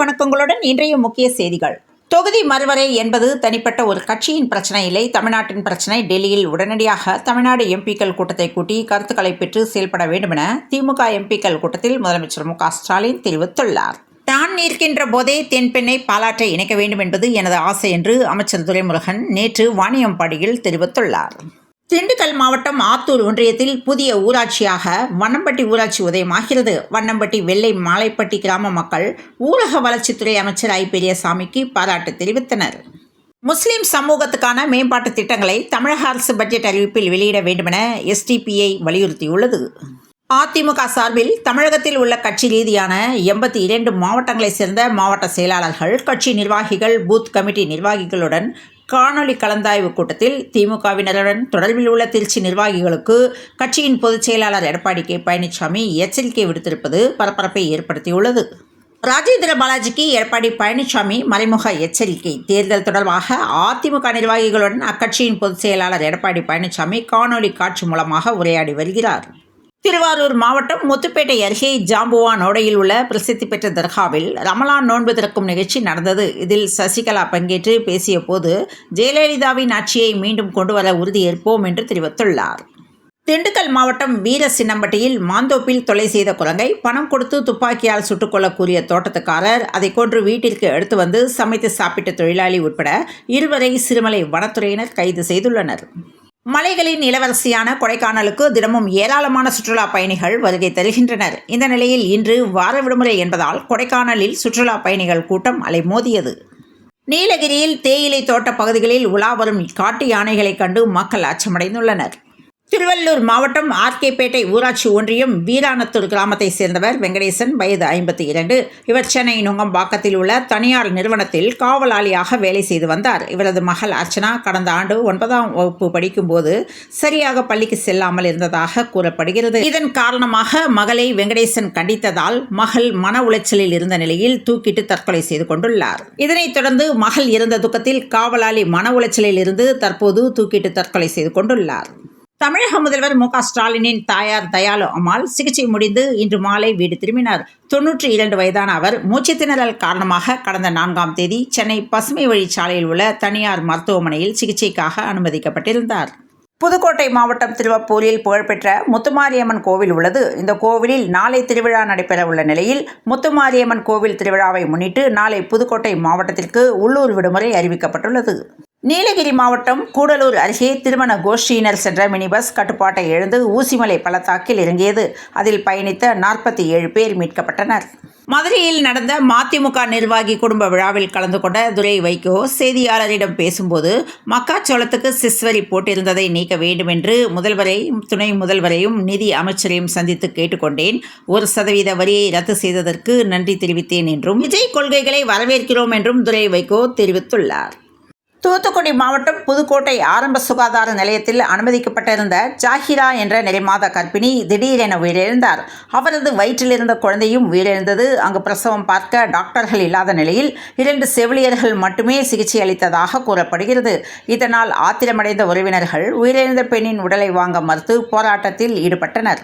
வணக்கங்களுடன் இன்றைய முக்கிய செய்திகள். தொகுதி மறுவரை என்பது தனிப்பட்ட ஒரு கட்சியின் பிரச்சனை இல்லை தமிழ்நாட்டின் பிரச்சனை டெல்லியில் உடனடியாக தமிழ்நாடு எம்பிக்கள் கூட்டத்தை கூட்டி கருத்துக்களை பெற்று செயல்பட வேண்டுமென திமுக எம்பிக்கள் கூட்டத்தில் முதலமைச்சர் மு ஸ்டாலின் தெரிவித்துள்ளார். தான் நிற்கின்ற போதே தென்பெண்ணை பாலாற்றை இணைக்க வேண்டும் என்பது எனது ஆசை என்று அமைச்சர் துரைமுருகன் நேற்று வாணியம்பாடியில் தெரிவித்துள்ளார். திண்டுக்கல் மாவட்டம் ஆத்தூர் ஒன்றியத்தில் புதிய ஊராட்சியாக வண்ணம்பட்டி ஊராட்சி உதயமாகிறது. வண்ணம்பட்டி வெள்ளை மாலைப்பட்டி கிராம மக்கள் ஊரக வளர்ச்சித்துறை அமைச்சர் ஐ. பெரியசாமிக்கு பாராட்டு தெரிவித்தனர். முஸ்லிம் சமூகத்துக்கான மேம்பாட்டு திட்டங்களை தமிழக அரசு பட்ஜெட் அறிவிப்பில் வெளியிட வேண்டுமென எஸ்டிபிஐ வலியுறுத்தியுள்ளது. அதிமுக சார்பில் தமிழகத்தில் உள்ள கட்சி ரீதியான எண்பத்தி இரண்டு மாவட்டங்களைச் சேர்ந்த மாவட்ட செயலாளர்கள் கட்சி நிர்வாகிகள் பூத் கமிட்டி நிர்வாகிகளுடன் காணொலி கலந்தாய்வு கூட்டத்தில் திமுகவினருடன் தொடர்பில் உள்ள திருச்சி நிர்வாகிகளுக்கு கட்சியின் பொதுச் செயலாளர் எடப்பாடி கே. பழனிசாமி எச்சரிக்கை விடுத்திருப்பது பரபரப்பை ஏற்படுத்தியுள்ளது. ராஜேந்திர பாலாஜிக்கு எடப்பாடி பழனிசாமி மறைமுக எச்சரிக்கை. தேர்தல் தொடர்பாக அதிமுக நிர்வாகிகளுடன் அக்கட்சியின் பொதுச் செயலாளர் எடப்பாடி பழனிசாமி காணொலி காட்சி மூலமாக உரையாடி வருகிறார். திருவாரூர் மாவட்டம் முத்துப்பேட்டை அருகே ஜாம்புவான் ஓடையில் உள்ள பிரசித்தி பெற்ற தர்காவில் ரமலான் நோன்பு திறக்கும் நிகழ்ச்சி நடந்தது. இதில் சசிகலா பங்கேற்று பேசிய போது ஜெயலலிதாவின் ஆட்சியை மீண்டும் கொண்டு வர உறுதியேற்போம் என்று தெரிவித்துள்ளார். திண்டுக்கல் மாவட்டம் வீர சின்னம்பட்டியில் மாந்தோப்பில் தொலை செய்த குரங்கை பணம் கொடுத்து துப்பாக்கியால் சுட்டுக்கொள்ள கூறிய தோட்டத்துக்காரர் அதை கொன்று வீட்டிற்கு எடுத்து வந்து சமைத்து சாப்பிட்ட தொழிலாளி உட்பட இருவரை சிறுமலை வனத்துறையினர் கைது செய்துள்ளனர். மலைகளின் இளவரசியான கொடைக்கானலுக்கு தினமும் ஏராளமான சுற்றுலா பயணிகள் வருகை தருகின்றனர். இந்த நிலையில் இன்று வார விடுமுறை என்பதால் கொடைக்கானலில் சுற்றுலா பயணிகள் கூட்டம் அலைமோதியது. நீலகிரியில் தேயிலை தோட்ட பகுதிகளில் உலா வரும் காட்டு யானைகளை கண்டு மக்கள் அச்சமடைந்துள்ளனர். திருவள்ளூர் மாவட்டம் ஆர்கேபேட்டை ஊராட்சி ஒன்றியம் வீராணத்தூர் கிராமத்தைச் சேர்ந்தவர் வெங்கடேசன் வயது ஐம்பத்தி இரண்டு. இவர் சென்னை நுங்கம்பாக்கத்தில் உள்ள தனியார் நிறுவனத்தில் காவலாளியாக வேலை செய்து வந்தார். இவரது மகள் அர்ச்சனா கடந்த ஆண்டு ஒன்பதாம் வகுப்பு படிக்கும்போது சரியாக பள்ளிக்கு செல்லாமல் இருந்ததாக கூறப்படுகிறது. இதன் காரணமாக மகளை வெங்கடேசன் கண்டித்ததால் மகள் மன உளைச்சலில் இருந்த நிலையில் தூக்கிட்டு தற்கொலை செய்து கொண்டுள்ளார். இதனைத் தொடர்ந்து மகள் இருந்த துக்கத்தில் காவலாளி மன உளைச்சலில் இருந்து தற்போது தூக்கிட்டு தற்கொலை செய்து கொண்டுள்ளார். தமிழக முதல்வர் மு ஸ்டாலினின் தாயார் தயாளு அம்மாள் சிகிச்சை முடிந்து இன்று மாலை வீடு திரும்பினார். தொன்னூற்றி இரண்டு வயதான அவர் மூச்சு திணறல் காரணமாக கடந்த நான்காம் தேதி சென்னை பசுமை வழிச்சாலையில் உள்ள தனியார் மருத்துவமனையில் சிகிச்சைக்காக அனுமதிக்கப்பட்டிருந்தார். புதுக்கோட்டை மாவட்டம் திருவப்பூரில் புகழ்பெற்ற முத்துமாரியம்மன் கோவில் உள்ளது. இந்த கோவிலில் நாளை திருவிழா நடைபெற உள்ள நிலையில் முத்துமாரியம்மன் கோவில் திருவிழாவை முன்னிட்டு நாளை புதுக்கோட்டை மாவட்டத்திற்கு உள்ளூர் விடுமுறை அறிவிக்கப்பட்டுள்ளது. நீலகிரி மாவட்டம் கூடலூர் அருகே திருமண கோஷ்டியினர் சென்ற மினி பஸ் கட்டுப்பாட்டை எழுந்து ஊசிமலை பள்ளத்தாக்கில் இறங்கியது. அதில் பயணித்த நாற்பத்தி ஏழு பேர் மீட்கப்பட்டனர். மதுரையில் நடந்த மதிமுக நிர்வாகி குடும்ப விழாவில் கலந்து கொண்ட துரை வைகோ செய்தியாளரிடம் பேசும்போது மக்காச்சோளத்துக்கு சிஸ்வரி போட்டிருந்ததை நீக்க வேண்டும் என்று முதல்வரையும் துணை முதல்வரையும் நிதி அமைச்சரையும் சந்தித்து கேட்டுக்கொண்டேன். ஒரு சதவீத வரியை ரத்து செய்ததற்கு நன்றி தெரிவித்தேன் என்றும் விஜய் கொள்கைகளை வரவேற்கிறோம் என்றும் துரை வைகோ தெரிவித்துள்ளார். தூத்துக்குடி மாவட்டம் புதுக்கோட்டை ஆரம்ப சுகாதார நிலையத்தில் அனுமதிக்கப்பட்டிருந்த ஜாஹிரா என்ற நிறைமாத கர்ப்பிணி திடீரென உயிரிழந்தார். அவரது வயிற்றில் இருந்த குழந்தையும் உயிரிழந்தது. அங்கு பிரசவம் பார்க்க டாக்டர்கள் இல்லாத நிலையில் இரண்டு செவிலியர்கள் மட்டுமே சிகிச்சை அளித்ததாக கூறப்படுகிறது. இதனால் ஆத்திரமடைந்த உறவினர்கள் உயிரிழந்த பெண்ணின் உடலை வாங்க மறுத்து போராட்டத்தில் ஈடுபட்டனர்.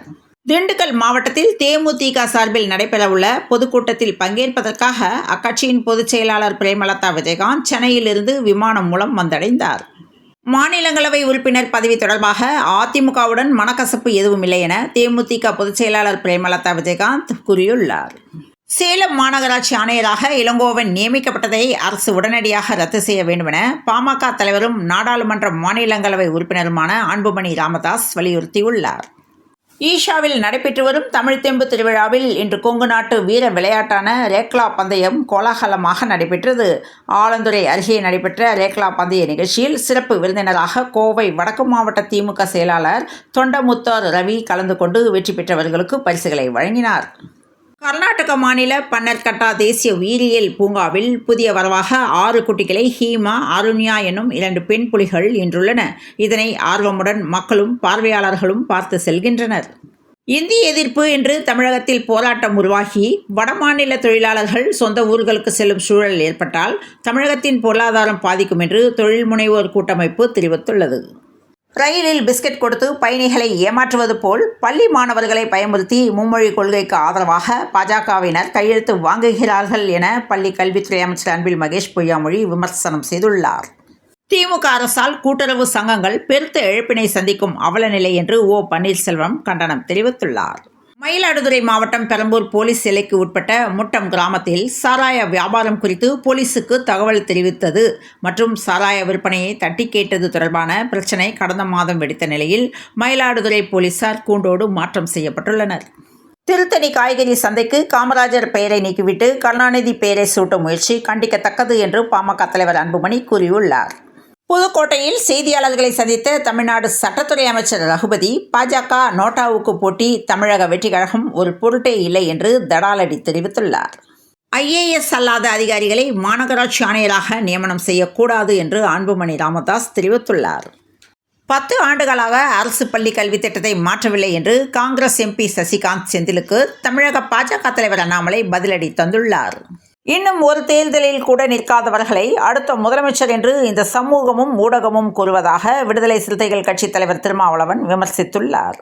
திண்டுக்கல் மாவட்டத்தில் தேமுதிக சார்பில் நடைபெறவுள்ள பொதுக்கூட்டத்தில் பங்கேற்பதற்காக அக்கட்சியின் பொதுச் செயலாளர் பிரேமலதா விஜயகாந்த் சென்னையிலிருந்து விமானம் மூலம் வந்தடைந்தார். மாநிலங்களவை உறுப்பினர் பதவி தொடர்பாக அதிமுகவுடன் மனக்கசப்பு எதுவும் இல்லை என தேமுதிக பொதுச் செயலாளர் பிரேமலதா விஜயகாந்த் கூறியுள்ளார். சேலம் மாநகராட்சி ஆணையராக இளங்கோவன் நியமிக்கப்பட்டதை அரசு உடனடியாக ரத்து செய்ய வேண்டும் என பாமக தலைவரும் நாடாளுமன்ற மாநிலங்களவை உறுப்பினருமான அன்புமணி ராமதாஸ் வலியுறுத்தியுள்ளார். ஈஷாவில் நடைபெற்று வரும் தமிழ் தெம்பு திருவிழாவில் இன்று கொங்கு நாட்டு வீர விளையாட்டான ரேக்லா பந்தயம் கோலாகலமாக நடைபெற்றது. ஆலந்துறை அருகே நடைபெற்ற ரேக்லா பந்தய நிகழ்ச்சியில் சிறப்பு விருந்தினராக கோவை வடக்கு மாவட்ட திமுக செயலாளர் தொண்டமுத்தார் ரவி கலந்து கொண்டு வெற்றி பெற்றவர்களுக்கு பரிசுகளை வழங்கினார். கர்நாடக மாநில பன்னர்கட்டா தேசிய உயிரியல் பூங்காவில் புதிய வரவாக ஆறு குட்டிகளை ஹீமா அருண்யா எனும் இரண்டு பெண் புலிகள் இன்றுள்ளன இதனை ஆர்வமுடன் மக்களும் பார்வையாளர்களும் பார்த்து செல்கின்றனர். இந்தி எதிர்ப்பு என்று தமிழகத்தில் போராட்டம் உருவாகி வடமாநில தொழிலாளர்கள் சொந்த ஊர்களுக்கு செல்லும் சூழல் ஏற்பட்டால் தமிழகத்தின் பொருளாதாரம் பாதிக்கும் என்று தொழில் முனைவோர் கூட்டமைப்பு தெரிவித்துள்ளது. ரயிலில் பிஸ்கட் கொடுத்து பயணிகளை ஏமாற்றுவது போல் பள்ளி மாணவர்களை பயமுறுத்தி மும்மொழி கொள்கைக்கு ஆதரவாக பாஜகவினர் கையெழுத்து வாங்குகிறார்கள் என பள்ளி கல்வித்துறை அமைச்சர் அன்பில் மகேஷ் பொய்யாமொழி விமர்சனம் செய்துள்ளார். திமுக அரசால் கூட்டுறவு சங்கங்கள் பெருத்த இழப்பினை சந்திக்கும் அவலநிலை என்று ஓ பன்னீர்செல்வம் கண்டனம் தெரிவித்துள்ளார். மயிலாடுதுறை மாவட்டம் பெரம்பூர் போலீஸ் எல்லைக்கு உட்பட்ட முட்டம் கிராமத்தில் சாராய வியாபாரம் குறித்து போலீசுக்கு தகவல் தெரிவித்தது. மற்றும் சாராய விற்பனையை தட்டி கேட்டது தொடர்பான பிரச்சினை கடந்த மாதம் வெடித்த நிலையில் மயிலாடுதுறை போலீசார் கூண்டோடு மாற்றம் செய்யப்பட்டுள்ளனர். திருத்தணி காய்கறி சந்தைக்கு காமராஜர் பெயரை நீக்கிவிட்டு கருணாநிதி பெயரை சூட்டும் முயற்சி கண்டிக்கத்தக்கது என்று பாமக தலைவர் அன்புமணி கூறியுள்ளார். புதுக்கோட்டையில் செய்தியாளர்களை சந்தித்த தமிழ்நாடு சட்டத்துறை அமைச்சர் ரகுபதி பாஜக நோட்டாவுக்கு போட்டி தமிழக வெற்றி கழகம் ஒரு பொருட்டே இல்லை என்று தடாலடி தெரிவித்துள்ளார். ஐஏஎஸ் அல்லாத அதிகாரிகளை மாநகராட்சி ஆணையராக நியமனம் செய்யக்கூடாது என்று அன்புமணி ராமதாஸ் தெரிவித்துள்ளார். பத்து ஆண்டுகளாக அரசு பள்ளி கல்வி திட்டத்தை மாற்றவில்லை என்று காங்கிரஸ் எம்பி சசிகாந்த் செந்திலுக்கு தமிழக பாஜக தலைவர் அண்ணாமலை பதிலடி தந்துள்ளார். இன்னும் ஒரு தேர்தலில் கூட நிற்காதவர்களை அடுத்த முதலமைச்சர் என்று இந்த சமூகமும் ஊடகமும் கூறுவதாக விடுதலை சிறுத்தைகள் கட்சித் தலைவர் திருமாவளவன் விமர்சித்துள்ளார்.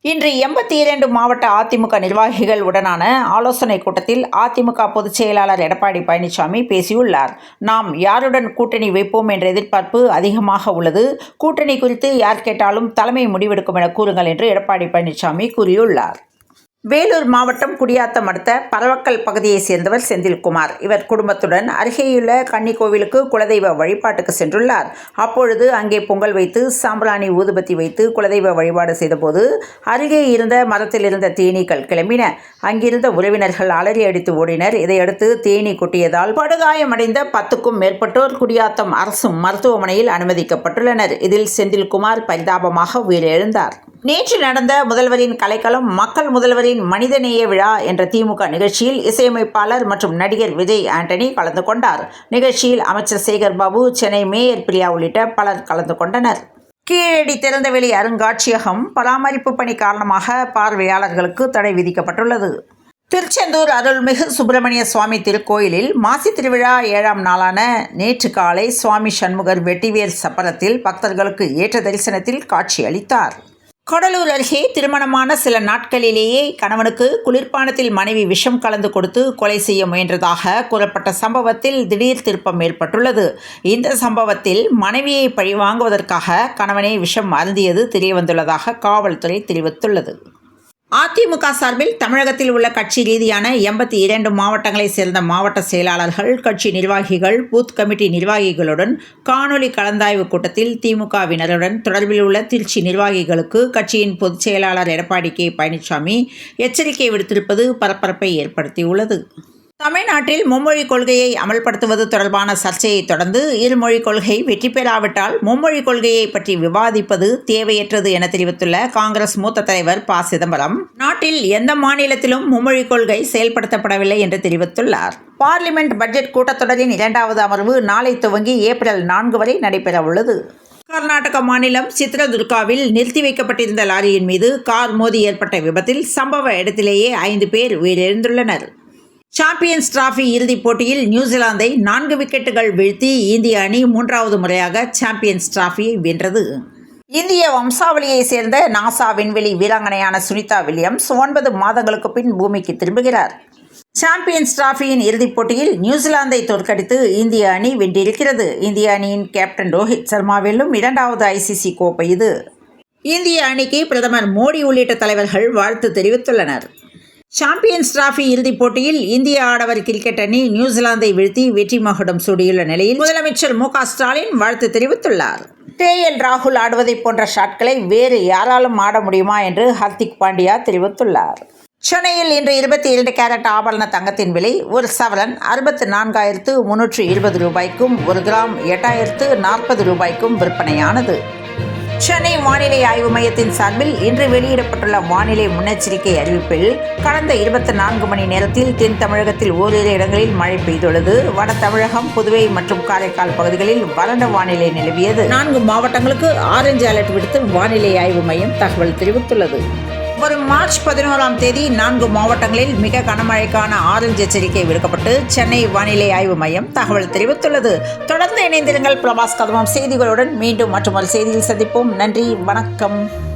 இன்று எண்பத்தி இரண்டு மாவட்ட அதிமுக நிர்வாகிகள் உடனான ஆலோசனைக் கூட்டத்தில் அதிமுக பொதுச் செயலாளர் எடப்பாடி பழனிசாமி பேசியுள்ளார். நாம் யாருடன் கூட்டணி வைப்போம் என்ற எதிர்பார்ப்பு அதிகமாக உள்ளது. கூட்டணி குறித்து யார் கேட்டாலும் தலைமை முடிவெடுக்கும் என கூறுங்கள் என்று எடப்பாடி பழனிசாமி கூறியுள்ளார். வேலூர் மாவட்டம் குடியாத்தம் அடுத்த பரவக்கல் பகுதியைச் சேர்ந்தவர் செந்தில்குமார். இவர் குடும்பத்துடன் அருகேயுள்ள கன்னி கோவிலுக்கு குலதெய்வ வழிபாட்டுக்கு சென்றுள்ளார். அப்பொழுது அங்கே பொங்கல் வைத்து சாம்பிராணி ஊதுபத்தி வைத்து குலதெய்வ வழிபாடு செய்தபோது அருகே இருந்த மரத்தில் இருந்த தேனீக்கள் கிளம்பின. அங்கிருந்த உறவினர்கள் அலறி அடித்து ஓடினர். இதையடுத்து தேனீ கொட்டியதால் படுகாயமடைந்த பத்துக்கும் மேற்பட்டோர் குடியாத்தம் அரசு மருத்துவமனையில் அனுமதிக்கப்பட்டுள்ளனர். இதில் செந்தில்குமார் பரிதாபமாக உயிரிழந்தார். நேற்று நடந்த முதல்வரின் கலைக்களம் மக்கள் முதல்வரின் மனிதநேய விழா என்ற திமுக நிகழ்ச்சியில் இசையமைப்பாளர் மற்றும் நடிகர் விஜய் ஆண்டனி கலந்து கொண்டார். நிகழ்ச்சியில் அமைச்சர் சேகர் பாபு சென்னை மேயர் பிரியா உள்ளிட்ட பலர் கலந்து கொண்டனர். கீழடி திறந்தவெளி அருங்காட்சியகம் பராமரிப்பு பணி காரணமாக பார்வையாளர்களுக்கு தடை விதிக்கப்பட்டுள்ளது. திருச்செந்தூர் அருள்மிகு சுப்பிரமணிய சுவாமி திருக்கோயிலில் மாசி திருவிழா ஏழாம் நாளான நேற்று காலை சுவாமி சண்முகர் வெட்டிவேல் சப்பரத்தில் பக்தர்களுக்கு ஏற்ற தரிசனத்தில் காட்சி அளித்தார் கடலூர் அருகே திருமணமான சில நாட்களிலேயே கணவனுக்கு குளிர்பானத்தில் மனைவி விஷம் கலந்து கொடுத்து கொலை செய்ய முயன்றதாக கூறப்பட்ட சம்பவத்தில் திடீர் திருப்பம் ஏற்பட்டுள்ளது. இந்த சம்பவத்தில் மனைவியை பழிவாங்குவதற்காக கணவனே விஷம் அருந்தியது தெரியவந்துள்ளதாக காவல்துறை தெரிவித்துள்ளது. அதிமுக சார்பில் தமிழகத்தில் உள்ள கட்சி ரீதியான எண்பத்தி இரண்டு மாவட்டங்களைச் சேர்ந்த மாவட்ட செயலாளர்கள் கட்சி நிர்வாகிகள் பூத் கமிட்டி நிர்வாகிகளுடன் காணொலி கலந்தாய்வு கூட்டத்தில் திமுகவினருடன் தொடர்பில் உள்ள திருச்சி நிர்வாகிகளுக்கு கட்சியின் பொதுச் செயலாளர் எடப்பாடி கே பழனிசாமி எச்சரிக்கை விடுத்திருப்பது பரபரப்பை ஏற்படுத்தியுள்ளது. தமிழ்நாட்டில் மும்மொழி கொள்கையை அமல்படுத்துவது தொடர்பான சர்ச்சையை தொடர்ந்து இருமொழி கொள்கை வெற்றி பெறாவிட்டால் மும்மொழி கொள்கையை பற்றி விவாதிப்பது தேவையற்றது என தெரிவித்துள்ள காங்கிரஸ் மூத்த தலைவர் ப. சிதம்பரம். நாட்டில் எந்த மாநிலத்திலும் மும்மொழி கொள்கை செயல்படுத்தப்படவில்லை என்று தெரிவித்துள்ளார். பார்லிமெண்ட் பட்ஜெட் கூட்டத்தொடரின் இரண்டாவது அமர்வு நாளை துவங்கி ஏப்ரல் நான்கு வரை நடைபெறவுள்ளது. கர்நாடக மாநிலம் சித்ரதுர்காவில் நிறுத்தி வைக்கப்பட்டிருந்த லாரியின் மீது கார் மோதி ஏற்பட்ட விபத்தில் சம்பவ இடத்திலேயே ஐந்து பேர் உயிரிழந்துள்ளனர். சாம்பியன்ஸ் டிராஃபி இறுதிப் போட்டியில் நியூசிலாந்தை நான்கு விக்கெட்டுகள் வீழ்த்தி இந்திய அணி மூன்றாவது முறையாக சாம்பியன்ஸ் டிராஃபியை வென்றது. இந்திய வம்சாவளியைச் சேர்ந்த நாசா விண்வெளி வீராங்கனையான சுனிதா வில்லியம்ஸ் ஒன்பது மாதங்களுக்கு பின் பூமிக்கு திரும்புகிறார். சாம்பியன்ஸ் டிராஃபியின் இறுதிப் போட்டியில் நியூசிலாந்தை தோற்கடித்து இந்திய அணி வென்றிருக்கிறது. இந்திய அணியின் கேப்டன் ரோஹித் சர்மா வெல்லும் இரண்டாவது ஐசிசி கோப்பை இது. இந்திய அணிக்கு பிரதமர் மோடி உள்ளிட்ட தலைவர்கள் வாழ்த்து தெரிவித்துள்ளனர். சாம்பியன்ஸ் டிராபி இறுதிப் போட்டியில் இந்திய ஆடவர் கிரிக்கெட் அணி நியூசிலாந்தை வீழ்த்தி வெற்றி மகுடம் சூடியுள்ள நிலையில் முதலமைச்சர் மு ஸ்டாலின் வாழ்த்து தெரிவித்துள்ளார். கே. எல். ராகுல் ஆடுவதை போன்ற ஷாட்களை வேறு யாராலும் ஆட முடியுமா என்று ஹர்திக் பாண்டியா தெரிவித்துள்ளார். சென்னையில் இன்று இருபத்தி இரண்டு கேரட் ஆபரண தங்கத்தின் விலை ஒரு சவரன் அறுபத்து நான்காயிரத்து முன்னூற்று இருபது ரூபாய்க்கும் ஒரு கிராம் எட்டாயிரத்து நாற்பது ரூபாய்க்கும் விற்பனையானது. சென்னை வானிலை ஆய்வு மையத்தின் சார்பில் இன்று வெளியிடப்பட்டுள்ள வானிலை முன்னெச்சரிக்கை அறிவிப்பில் கடந்த இருபத்தி நான்கு மணி நேரத்தில் தென் தமிழகத்தில் ஓரிரு இடங்களில் மழை பெய்துள்ளது. வட தமிழகம் புதுவை மற்றும் காரைக்கால் பகுதிகளில் வறண்ட வானிலை நிலவியது. நான்கு மாவட்டங்களுக்கு ஆரஞ்சு அலர்ட் விடுத்து வானிலை ஆய்வு மையம் தகவல் தெரிவித்துள்ளது. வரும் மார்ச் பதினோராம் தேதி நான்கு மாவட்டங்களில் மிக கனமழைக்கான ஆரஞ்சு எச்சரிக்கை விடுக்கப்பட்டு சென்னை வானிலை ஆய்வு மையம் தகவல் தெரிவித்துள்ளது. தொடர்ந்து இணைந்திருங்கள் பிரபாஸ் கதமம் செய்திகளுடன் மீண்டும் மற்றொரு செய்தியில் சந்திப்போம். நன்றி வணக்கம்.